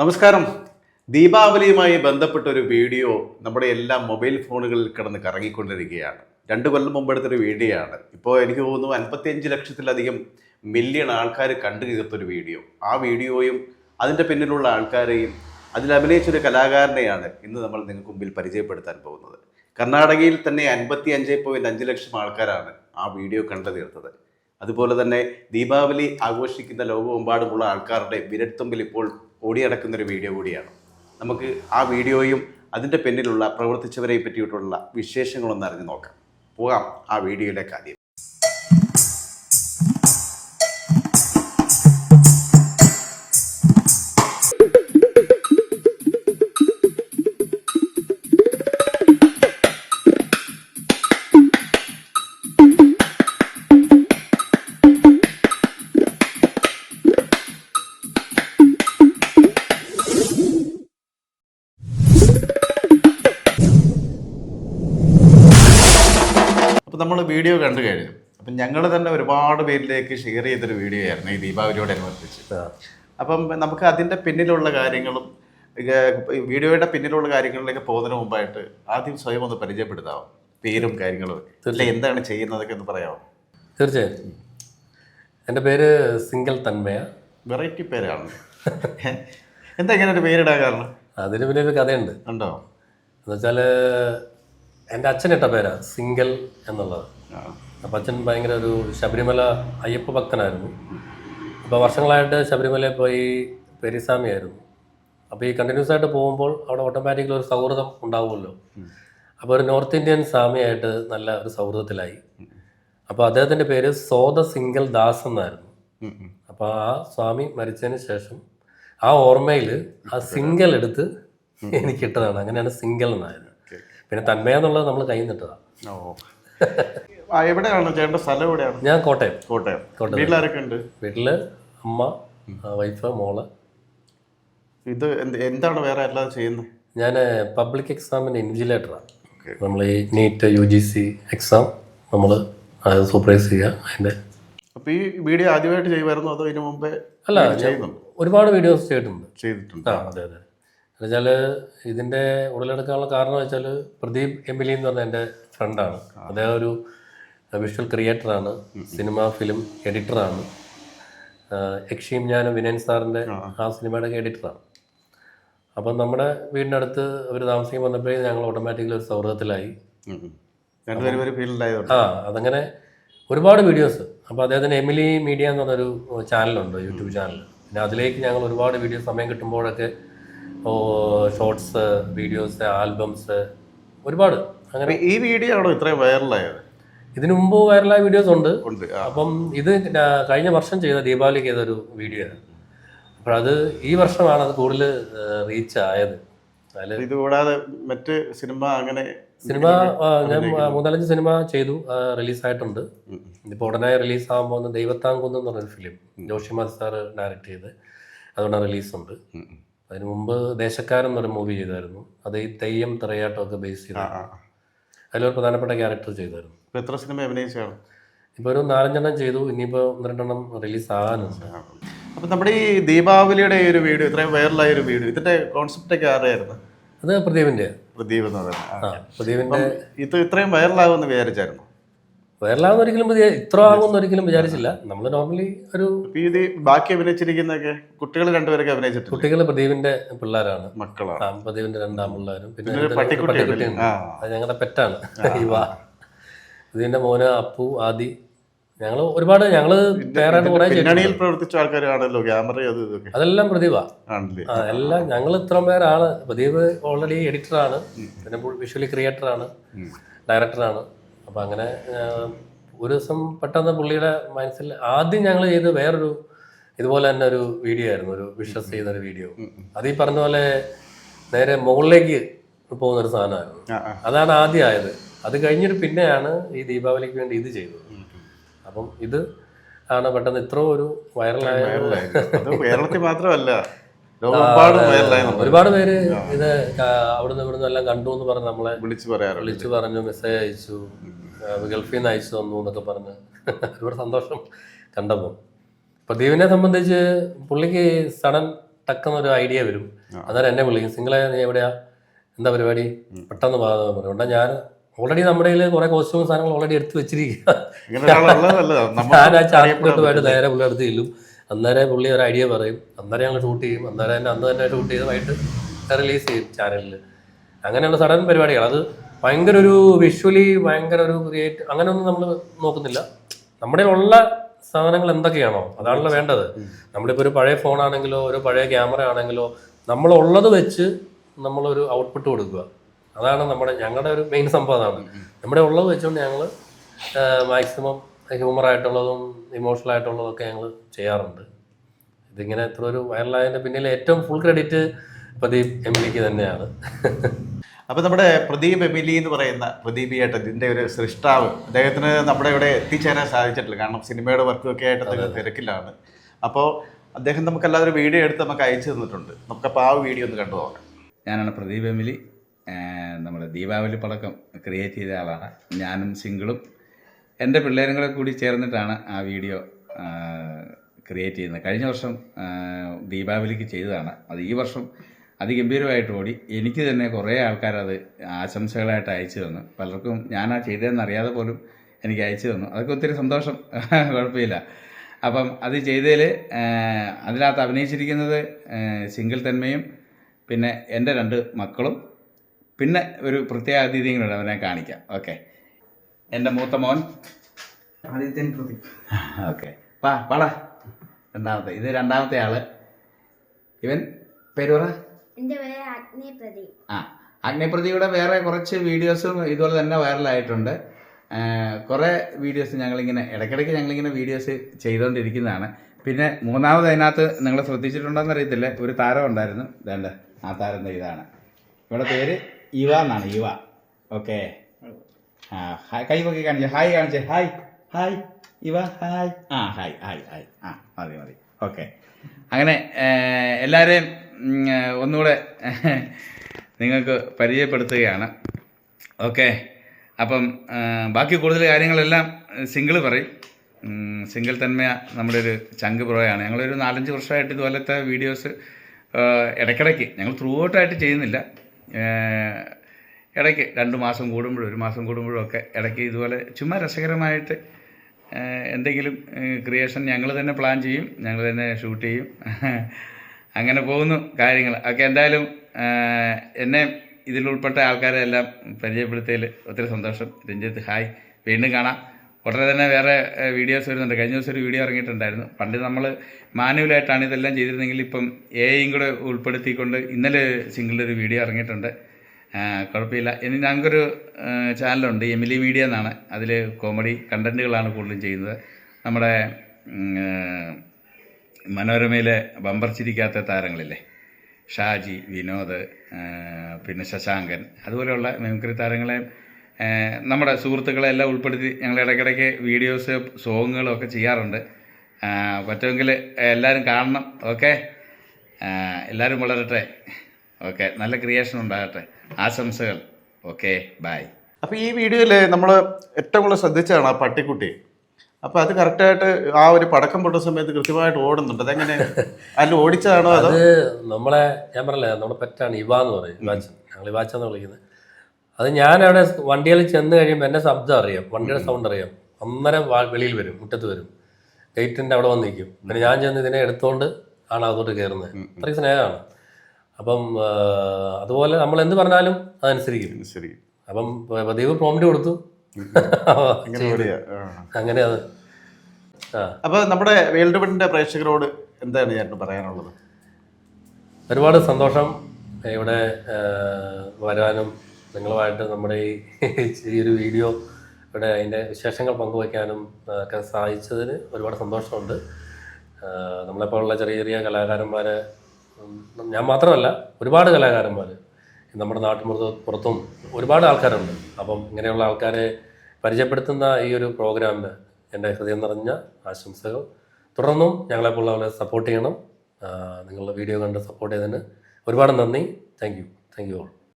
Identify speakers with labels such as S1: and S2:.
S1: നമസ്കാരം. ദീപാവലിയുമായി ബന്ധപ്പെട്ട ഒരു വീഡിയോ നമ്മുടെ എല്ലാ മൊബൈൽ ഫോണുകളിൽ കിടന്ന് കറങ്ങിക്കൊണ്ടിരിക്കുകയാണ്. രണ്ട് കൊല്ലം മുമ്പ് എടുത്തൊരു വീഡിയോ ആണ് ഇപ്പോൾ എനിക്ക് തോന്നുന്നു അൻപത്തിയഞ്ച് ലക്ഷത്തിലധികം മില്യൺ ആൾക്കാർ കണ്ടു തീർത്തൊരു വീഡിയോ. ആ വീഡിയോയും അതിന്റെ പിന്നിലുള്ള ആൾക്കാരെയും അതിൽ അഭിനയിച്ചൊരു കലാകാരനെയാണ് ഇന്ന് നമ്മൾ നിങ്ങൾക്ക് മുമ്പിൽ പരിചയപ്പെടുത്താൻ പോകുന്നത്. കർണാടകയിൽ തന്നെ അൻപത്തി അഞ്ച് പോയിന്റ് അഞ്ച് ലക്ഷം ആൾക്കാരാണ് ആ വീഡിയോ കണ്ടു തീർത്തത്. അതുപോലെ തന്നെ ദീപാവലി ആഘോഷിക്കുന്ന ലോകമെമ്പാടുമുള്ള ആൾക്കാരുടെ വിരൽത്തുമ്പിൽ ഇപ്പോൾ ഓടിയടക്കുന്ന ഒരു വീഡിയോ കൂടിയാണ്. നമുക്ക് ആ വീഡിയോയും അതിന്റെ പിന്നിലുള്ള പ്രവർത്തിച്ചവരെ പറ്റിയിട്ടുള്ള വിശേഷങ്ങളൊന്ന് അറിഞ്ഞു നോക്കാം. പോകാം ആ വീഡിയോയിലേക്ക് ആദ്യം. വീഡിയോ കണ്ടു കഴിഞ്ഞു. അപ്പം ഞങ്ങൾ തന്നെ ഒരുപാട് പേരിലേക്ക് ഷെയർ ചെയ്തൊരു വീഡിയോ ആയിരുന്നു ഈ ദീപാവലിയോടനുബന്ധിച്ച് അപ്പം നമുക്ക് അതിന്റെ പിന്നിലുള്ള കാര്യങ്ങളും വീഡിയോയുടെ പിന്നിലുള്ള കാര്യങ്ങളിലേക്ക് പോകുന്നതിന് മുമ്പായിട്ട് ആദ്യം സ്വയം ഒന്ന് പരിചയപ്പെടുത്താമോ പേരും കാര്യങ്ങളും അല്ലെ എന്താണ് ചെയ്യുന്നതൊക്കെ ഒന്ന് പറയാമോ
S2: തീർച്ചയായും. എന്റെ പേര് സിംഗിൾ തന്മയ.
S1: വെറൈറ്റി പേരാണ്. എന്താ ഇങ്ങനെ ഒരു പേരിടാൻ കാരണം?
S2: അതിന് പിന്നെ ഒരു കഥയുണ്ട്.
S1: ഉണ്ടോ?
S2: എന്നുവെച്ചാൽ എന്റെ അച്ഛനിട്ട പേരാണ് സിംഗിൾ എന്നുള്ളത്. അപ്പം അച്ഛൻ ഭയങ്കര ഒരു ശബരിമല അയ്യപ്പ ഭക്തനായിരുന്നു. അപ്പോൾ വർഷങ്ങളായിട്ട് ശബരിമലയിൽ പോയി പെരിസ്വാമിയായിരുന്നു അപ്പോൾ ഈ കണ്ടിന്യൂസ് ആയിട്ട് പോകുമ്പോൾ അവിടെ ഓട്ടോമാറ്റിക്കലി ഒരു സൗഹൃദം ഉണ്ടാവുമല്ലോ. അപ്പോൾ ഒരു നോർത്ത് ഇന്ത്യൻ സ്വാമിയായിട്ട് നല്ല ഒരു സൗഹൃദത്തിലായി. അപ്പോൾ അദ്ദേഹത്തിന്റെ പേര് സോദ സിംഗൽ ദാസ് എന്നായിരുന്നു. അപ്പോൾ ആ സ്വാമി മരിച്ചതിന് ശേഷം ആ ഓർമ്മയിൽ ആ സിംഗൽ എടുത്ത് എനിക്ക് ഇട്ടതാണ്. അങ്ങനെയാണ് സിംഗൽ എന്നായത്. പിന്നെ തന്മയെന്നുള്ളത് നമ്മൾ
S1: കൈ നിട്ടതാണ് എവിടെയാണ് ചേട്ടന്റെ സ്ഥലം എവിടെയാണ്?
S2: ഞാൻ കോട്ടയം.
S1: കോട്ടയം.
S2: കോട്ടയം.
S1: വീട്ടിലാരൊക്കെ ഉണ്ട്?
S2: വീട്ടിൽ അമ്മ വൈഫ് മോൾ.
S1: ഇത് എന്ത് എന്താണ് വേറെ അല്ലാതെ ചെയ്യുന്നത്
S2: ഞാൻ പബ്ലിക് എക്സാമിന്റെ ഇൻവിജിലേറ്ററാണ് നമ്മൾ ഈ NEET U G C exam നമ്മൾ സൂപ്പർവൈസ് ചെയ്യുക അതിന്റെ
S1: അപ്പോൾ ഈ വീഡിയോ ആദ്യമായിട്ട് ചെയ്യുമായിരുന്നു അതോ ഇതിനു മുമ്പേ
S2: അല്ല ഒരുപാട് വീഡിയോസ് ചെയ്തിട്ടുണ്ട്.
S1: ചെയ്തിട്ടുണ്ട്.
S2: ആ അതെ അതെ. എന്നുവെച്ചാൽ ഇതിന്റെ ഉടലെടുക്കാനുള്ള കാരണം വെച്ചാൽ പ്രദീപ് എംബിലി എന്ന് പറഞ്ഞ എന്റെ ഫ്രണ്ടാണ് അദ്ദേഹം ഒരു വിഷ്വൽ ക്രിയേറ്ററാണ് സിനിമ ഫിലിം എഡിറ്ററാണ് യക്ഷീം ഞാനും വിനയൻ സാറിന്റെ ആ. സിനിമയുടെ എഡിറ്ററാണ് അപ്പം നമ്മുടെ വീടിനടുത്ത് അവർ താമസിക്കാൻ വന്നപ്പോഴേ ഞങ്ങൾ ഓട്ടോമാറ്റിക്കലി ഒരു സൗഹൃദത്തിലായി. ആ അതങ്ങനെ ഒരുപാട് വീഡിയോസ് അപ്പോൾ അദ്ദേഹത്തിന് എമിലി മീഡിയ എന്ന് പറഞ്ഞൊരു ചാനലുണ്ട് യൂട്യൂബ് ചാനൽ പിന്നെ അതിലേക്ക് ഞങ്ങൾ ഒരുപാട് വീഡിയോ സമയം കിട്ടുമ്പോഴൊക്കെ ഷോർട്സ് വീഡിയോസ് ആൽബംസ് ഒരുപാട്. അങ്ങനെ
S1: ഈ വീഡിയോ ആണോ ഇത്രയും വൈറലായത്
S2: ഇതിനു മുമ്പ് വൈറലായ വീഡിയോസ് ഉണ്ട്.
S1: ഉണ്ട്
S2: അപ്പം ഇത് കഴിഞ്ഞ വർഷം ചെയ്ത ദീപാവലി ചെയ്ത ഒരു വീഡിയോ ആണ്. അപ്പോൾ അത് ഈ വർഷമാണ് അത് കൂടുതൽ റീച്ച് ആയത്.
S1: ഇത് കൂടാതെ മറ്റ് സിനിമ അങ്ങനെ
S2: സിനിമ ഞാൻ മൂന്നാലഞ്ച് സിനിമ ചെയ്തു റിലീസായിട്ടുണ്ട്. ഇപ്പോൾ ഉടനെ റിലീസാകാൻ പോകുന്ന ദൈവത്താങ്കുന്ന് എന്ന് പറഞ്ഞൊരു ഫിലിം ജോഷിമാർ സാർ ഡയറക്റ്റ് ചെയ്ത്. അതുകൊണ്ട് റിലീസുണ്ട്. അതിനു മുമ്പ് ദേശക്കാരൻ എന്നൊരു മൂവി ചെയ്തായിരുന്നു. അത് ഈ തെയ്യം തിറയാട്ടമൊക്കെ ബേസ് ചെയ്ത്. അതിലൊരു പ്രധാനപ്പെട്ട ക്യാരക്ടർ ചെയ്തായിരുന്നു.
S1: ഇപ്പൊ എത്ര സിനിമ അഭിനയിച്ചാണ്
S2: ഇപ്പോൾ ഒരു നാലഞ്ചെണ്ണം ചെയ്തു ഇനിയിപ്പോൾ ഒന്ന് രണ്ടെണ്ണം റിലീസ് ആകാനുണ്ട്
S1: അപ്പൊ നമ്മുടെ ഈ ദീപാവലിയുടെ ഈ ഒരു വീഡിയോ ഇത്രയും വൈറലായ ഒരു വീഡിയോ ഇതിന്റെ കോൺസെപ്റ്റ് ഒക്കെ ആരെയായിരുന്നു
S2: അത് പ്രദീപിന്റെ
S1: പ്രദീപ് എന്ന് പറയുന്നത്.
S2: ആ പ്രദീപിന്റെ
S1: ഇത് ഇത്രയും വൈറലാകുമെന്ന് വിചാരിച്ചായിരുന്നു?
S2: വൈറലാകുന്ന ഒരിക്കലും ഇത്ര ആകുമെന്ന് ഒരിക്കലും വിചാരിച്ചില്ല. നമ്മൾ നോർമലി ഒരു
S1: ബാക്കി അഭിനയിച്ചിരിക്കുന്നൊക്കെ കുട്ടികൾ രണ്ടുപേരൊക്കെ അഭിനയിച്ചു
S2: കുട്ടികൾ പ്രദീപിന്റെ പിള്ളേരാണ്.
S1: മക്കളാണ്.
S2: പ്രദീപിന്റെ രണ്ടാം പിള്ളേരും പിന്നെ
S1: പട്ടിക്കുട്ടി
S2: പട്ടിക്കുട്ടിയുണ്ട്. അത് ഞങ്ങളുടെ പെറ്റാണ്. ഇവ ഇതിന്റെ മോന് അപ്പു ആദി. ഞങ്ങൾ ഒരുപാട് ഞങ്ങൾ കുറെ
S1: പ്രവർത്തിച്ച ആൾക്കാരാണല്ലോ ക്യാമറ അത് ഇതൊക്കെ.
S2: അതെല്ലാം ആ എല്ലാം ഞങ്ങൾ ഇത്ര പേരാണ്. പ്രദീപ് ഓൾറെഡി എഡിറ്ററാണ് പിന്നെ വിഷ്വലി ക്രിയേറ്ററാണ്. ഡയറക്ടറാണ് അപ്പം അങ്ങനെ ഒരു ദിവസം പെട്ടെന്ന് പുള്ളിയുടെ മനസ്സിൽ ആദ്യം ഞങ്ങൾ ചെയ്ത് വേറൊരു ഇതുപോലെ തന്നെ ഒരു വീഡിയോ ആയിരുന്നു ഒരു വിഷസ് ചെയ്യുന്ന ഒരു വീഡിയോ. അത് ഈ പറഞ്ഞ പോലെ നേരെ മുകളിലേക്ക് പോകുന്ന ഒരു സാധനമായിരുന്നു അതാണ് ആദ്യം ആയത്. അത് കഴിഞ്ഞിട്ട് പിന്നെയാണ് ഈ ദീപാവലിക്ക് വേണ്ടി ഇത് ചെയ്തത്. അപ്പം ഇത് ആണ് പെട്ടെന്ന് ഇത്ര ഒരു വൈറലായ
S1: കേരളത്തിൽ മാത്രമല്ല.
S2: ഒരുപാട് പേര് ഇത് അവിടുന്ന് ഇവിടുന്ന് എല്ലാം കണ്ടു എന്ന് പറഞ്ഞ് നമ്മളെ
S1: വിളിച്ചു പറയാറുണ്ട്.
S2: വിളിച്ചു പറഞ്ഞു മെസ്സേജ് അയച്ചു. ഗൾഫിൽ നിന്ന് അയച്ചു തന്നു എന്നൊക്കെ പറഞ്ഞ്. ഒരുപാട് സന്തോഷം കണ്ടപ്പോൾ. പ്രദീപിനെ സംബന്ധിച്ച് പുള്ളിക്ക് സഡൻ ടക്കെന്നൊരു ഐഡിയ വരും. അന്നേരം എന്നെ വിളിക്കും. സിംഗിളെ നീ എവിടെയാ? എന്താ പരിപാടി? പെട്ടെന്ന് പാകം പറയും. ഞാൻ ഓൾറെഡി നമ്മുടെ കയ്യിൽ കുറെ കോസ്റ്റ്യൂം സാധനങ്ങൾ ഓൾറെഡി എടുത്ത് വെച്ചിരിക്കുക ഞാൻ ആ
S1: ചാർട്ട്
S2: നേരെ പുള്ളി അടുത്ത് ചെല്ലും. അന്നേരം പുള്ളി ഒരു ഐഡിയ പറയും. അന്നേരം ഞങ്ങൾ ഷൂട്ട് ചെയ്യും. അന്നേരം തന്നെ അന്ന് തന്നെ ഷൂട്ട് ചെയ്ത് വൈകിട്ട് റിലീസ് ചെയ്യും ചാനലിൽ അങ്ങനെയുള്ള സഡൻ പരിപാടികൾ. അത് ഭയങ്കര ഒരു വിഷ്വലി ഭയങ്കര ഒരു ക്രിയേറ്റ് അങ്ങനെയൊന്നും നമ്മൾ നോക്കുന്നില്ല. നമ്മുടെ ഉള്ള സാധനങ്ങൾ എന്തൊക്കെയാണോ അതാണല്ലോ വേണ്ടത്. നമ്മളിപ്പോൾ ഒരു പഴയ ഫോണാണെങ്കിലോ ഒരു പഴയ ക്യാമറ ആണെങ്കിലോ നമ്മളുള്ളത് വെച്ച് നമ്മളൊരു ഔട്ട്പുട്ട് കൊടുക്കുക. അതാണ് നമ്മുടെ ഞങ്ങളുടെ ഒരു മെയിൻ സംഭവം അതാണ്. നമ്മുടെ ഉള്ളത് വെച്ചുകൊണ്ട് ഞങ്ങൾ മാക്സിമം ഹ്യൂമർ ആയിട്ടുള്ളതും ഇമോഷണൽ ആയിട്ടുള്ളതും ഒക്കെ ഞങ്ങൾ ചെയ്യാറുണ്ട്. ഇതിങ്ങനെ എത്ര ഒരു വൈറലായതിന്റെ പിന്നിൽ ഏറ്റവും ഫുൾ ക്രെഡിറ്റ് പ്രദീപ് എം എംലിക്ക് തന്നെയാണ്.
S1: അപ്പോൾ നമ്മുടെ പ്രദീപ് എമിലി എന്ന് പറയുന്ന പ്രദീപ് ഏട്ടൻ ഇതിന്റെ ഒരു സൃഷ്ടാവ് അദ്ദേഹത്തിന് നമ്മുടെ ഇവിടെ എത്തിച്ചേരാൻ സാധിച്ചിട്ടില്ല. കാരണം സിനിമയുടെ വർക്കൊക്കെ ഒക്കെ ആയിട്ട് അദ്ദേഹം തിരക്കിലാണ്. അപ്പോൾ അദ്ദേഹം നമുക്ക് അല്ലാതെ ഒരു വീഡിയോ എടുത്ത് നമുക്ക് അയച്ചു തന്നിട്ടുണ്ട്. നമുക്കപ്പോൾ ആ വീഡിയോ ഒന്ന് കണ്ടു നോക്കാം.
S3: ഞാനാണ് പ്രദീപ് എമിലി നമ്മുടെ ദീപാവലി പടക്കം ക്രിയേറ്റ് ചെയ്ത ആളാണ്. ഞാനും സിംഗിളും എന്റെ പിള്ളേരും കൂടെ കൂടി ചേർന്നിട്ടാണ് ആ വീഡിയോ ക്രിയേറ്റ് ചെയ്യുന്നത്. കഴിഞ്ഞ വർഷം ദീപാവലിക്ക് ചെയ്തതാണ്. അത് ഈ വർഷം അതിഗംഭീരമായിട്ട് ഓടി. എനിക്ക് തന്നെ കുറേ ആൾക്കാരത് ആശംസകളായിട്ട് അയച്ചു തന്നു. പലർക്കും ആ ചെയ്തതെന്ന് അറിയാതെ പോലും എനിക്ക് അയച്ചു തന്നു. അതൊക്കെ ഒത്തിരി സന്തോഷം. കുഴപ്പമില്ല. അപ്പം അത് ചെയ്തതിൽ അതിനകത്ത് അഭിനയിച്ചിരിക്കുന്നത് സിംഗിൾ തന്മയും പിന്നെ എന്റെ രണ്ട് മക്കളും പിന്നെ ഒരു പ്രത്യേക അതിഥിയും കൂടെ അവനെ കാണിക്കാം. ഓക്കെ. എന്റെ മൂത്ത മോൻ?
S4: ആദിത്യൻ പ്രദീപ്
S3: ഓക്കെ. വാ വാടാ. രണ്ടാമത്തെ ഇത് രണ്ടാമത്തെ ആൾ. ഇവൻ പേര് പറ.
S5: എന്റെ പേര് അഗ്നി പ്രദീപ്
S3: ആ അഗ്നിപ്രതിയുടെ വേറെ കുറച്ച് വീഡിയോസും ഇതുപോലെ തന്നെ വൈറലായിട്ടുണ്ട്. കുറേ വീഡിയോസ് ഞങ്ങളിങ്ങനെ ഇടയ്ക്കിടയ്ക്ക് ഞങ്ങളിങ്ങനെ വീഡിയോസ് ചെയ്തുകൊണ്ടിരിക്കുന്നതാണ് പിന്നെ മൂന്നാമത് അതിനകത്ത് നിങ്ങൾ ശ്രദ്ധിച്ചിട്ടുണ്ടോയെന്ന് അറിയത്തില്ല. ഒരു താരം ഉണ്ടായിരുന്നു. വേണ്ട ആ താരം ഇതാണ്. ഇവിടെ പേര് ഇവ എന്നാണ് ഇവ. ഓക്കെ. ആ ഹായ് കൈ പൊക്കി കാണിച്ചേ ഹായ് കാണിച്ചേ. ഹായ് ഹായ് ഇവ ഹായ് ആ ഹായ് ഹായ് ഹായ് ആ മതി മതി. ഓക്കെ അങ്ങനെ എല്ലാവരെയും ഒന്നുകൂടെ നിങ്ങൾക്ക് പരിചയപ്പെടുത്തുകയാണ്. ഓക്കെ അപ്പം ബാക്കി കൂടുതൽ കാര്യങ്ങളെല്ലാം സിംഗിൾ പറയും. സിംഗിൾ തന്മയ നമ്മുടെ ഒരു ചങ്ക് പ്രോയാണ്. ഞങ്ങളൊരു നാലഞ്ച് വർഷമായിട്ട് ഇതുപോലത്തെ വീഡിയോസ് ഇടയ്ക്കിടയ്ക്ക്. ഞങ്ങൾ ത്രൂ ഔട്ടായിട്ട് ചെയ്യുന്നില്ല. ഇടയ്ക്ക് രണ്ട് മാസം കൂടുമ്പോഴും ഒരു മാസം കൂടുമ്പോഴും ഒക്കെ ഇടയ്ക്ക് ഇതുപോലെ ചുമ്മാ രസകരമായിട്ട് എന്തെങ്കിലും ക്രിയേഷൻ ഞങ്ങൾ തന്നെ പ്ലാൻ ചെയ്യും ഞങ്ങൾ തന്നെ ഷൂട്ട് ചെയ്യും. അങ്ങനെ പോകുന്നു കാര്യങ്ങൾ. ഒക്കെ എന്തായാലും എന്നെ ഇതിൽ ഉൾപ്പെട്ട ആൾക്കാരെ എല്ലാം പരിചയപ്പെടുത്തിയതിൽ ഒത്തിരി സന്തോഷം. രഞ്ജിത്ത് ഹായ് വീണ്ടും കാണാം. ഉടനെ തന്നെ വേറെ വീഡിയോസ് വരുന്നുണ്ട്. കഴിഞ്ഞ ദിവസം ഒരു വീഡിയോ ഇറങ്ങിയിട്ടുണ്ടായിരുന്നു. പണ്ട് നമ്മൾ മാനുവലായിട്ടാണ് ഇതെല്ലാം ചെയ്തിരുന്നെങ്കിൽ ഇപ്പം എയും കൂടെ ഉൾപ്പെടുത്തിക്കൊണ്ട് ഇന്നലെ സിംഗിളിൽ ഒരു വീഡിയോ ഇറങ്ങിയിട്ടുണ്ട്. കുഴപ്പമില്ല. ഇനി ഞങ്ങൾക്കൊരു ചാനലുണ്ട് എമിലി മീഡിയ എന്നാണ്. അതിൽ കോമഡി കണ്ടന്റുകളാണ് കൂടുതലും ചെയ്യുന്നത്. നമ്മുടെ മനോരമയിലെ ബമ്പർ ചിരിക്കാത്ത താരങ്ങളില്ലേ? ഷാജി വിനോദ് പിന്നെ ശശാങ്കൻ. അതുപോലെയുള്ള മിമിക്രി താരങ്ങളെ നമ്മുടെ സുഹൃത്തുക്കളെ എല്ലാം ഉൾപ്പെടുത്തി ഞങ്ങൾ ഇടയ്ക്കിടയ്ക്ക് വീഡിയോസ് സോങ്ങുകളും ഒക്കെ ചെയ്യാറുണ്ട്. പറ്റുമെങ്കിൽ എല്ലാവരും കാണണം. ഓക്കെ എല്ലാവരും വളരട്ടെ. ഓക്കെ നല്ല ക്രിയേഷൻ ഉണ്ടാകട്ടെ. ആശംസകൾ. ഓക്കെ ബൈ
S1: അപ്പൊ ഈ വീഡിയോയിൽ നമ്മൾ ഏറ്റവും കൂടുതൽ ശ്രദ്ധിച്ചതാണ് ആ പട്ടിക്കുട്ടി. അപ്പൊ അത് കറക്റ്റായിട്ട് ആ ഒരു പടക്കം പൊട്ടുന്ന സമയത്ത് കൃത്യമായിട്ട് ഓടുന്നുണ്ട്. അതെങ്ങനെ? അതിൽ ഓടിച്ചതാണോ അതോ?
S2: അത് നമ്മളെ ഞാൻ പറഞ്ഞില്ലേ നമ്മുടെ പെറ്റാണ് ഇവ എന്ന് പറയും ഇവാച്ചൻ. ഞങ്ങൾ ഇവാച്ച എന്ന് വിളിക്കുന്നത്. അത് ഞാൻ അവിടെ വണ്ടിയിൽ ചെന്ന് കഴിയുമ്പോൾ എന്റെ ശബ്ദം അറിയാം. വണ്ടിയുടെ സൗണ്ട് അറിയാം. അന്നേരം വെളിയിൽ വരും മുറ്റത്ത് വരും. ഗേറ്റിന്റെ അവിടെ വന്നിരിക്കും നിൽക്കും. പിന്നെ ഞാൻ ചെന്ന് ഇതിനെ എടുത്തുകൊണ്ട് ആണ് അതോട്ട് കയറുന്നത് അത്രയും സ്നേഹമാണ്. അപ്പം അതുപോലെ നമ്മൾ എന്ത് പറഞ്ഞാലും അതനുസരിക്കും.
S1: ശരി
S2: അപ്പം ദൈവം പ്രോംറ്റ് കൊടുത്തു.
S1: അങ്ങനെ
S2: അത്.
S1: അപ്പൊ നമ്മുടെ വേൾഡ് വിഡിന്റെ പ്രേക്ഷകരോട് എന്താണ് ഞാൻ പറയാനുള്ളത്?
S2: ഒരുപാട് സന്തോഷം ഇവിടെ വരാനും നിങ്ങളുമായിട്ട് നമ്മുടെ ഈ ഒരു വീഡിയോ ഇവിടെ അതിന്റെ വിശേഷങ്ങൾ പങ്കുവയ്ക്കാനും ഒക്കെ സാധിച്ചതിന് ഒരുപാട് സന്തോഷമുണ്ട്. നമ്മളെപ്പോലുള്ള ചെറിയ ചെറിയ കലാകാരന്മാർ ഞാൻ മാത്രമല്ല ഒരുപാട് കലാകാരന്മാർ നമ്മുടെ നാട്ടിൻപുറത്ത് പുറത്തും ഒരുപാട് ആൾക്കാരുണ്ട്. അപ്പം ഇങ്ങനെയുള്ള ആൾക്കാരെ പരിചയപ്പെടുത്തുന്ന ഈ ഒരു പ്രോഗ്രാമിന് എന്റെ ഹൃദയം നിറഞ്ഞ ആശംസകൾ. തുടർന്നും ഞങ്ങളെപ്പോലുള്ള സപ്പോർട്ട് ചെയ്യണം. നിങ്ങളുടെ വീഡിയോ കണ്ട് സപ്പോർട്ട് ചെയ്തതിന് ഒരുപാട് നന്ദി. Thank you thank you all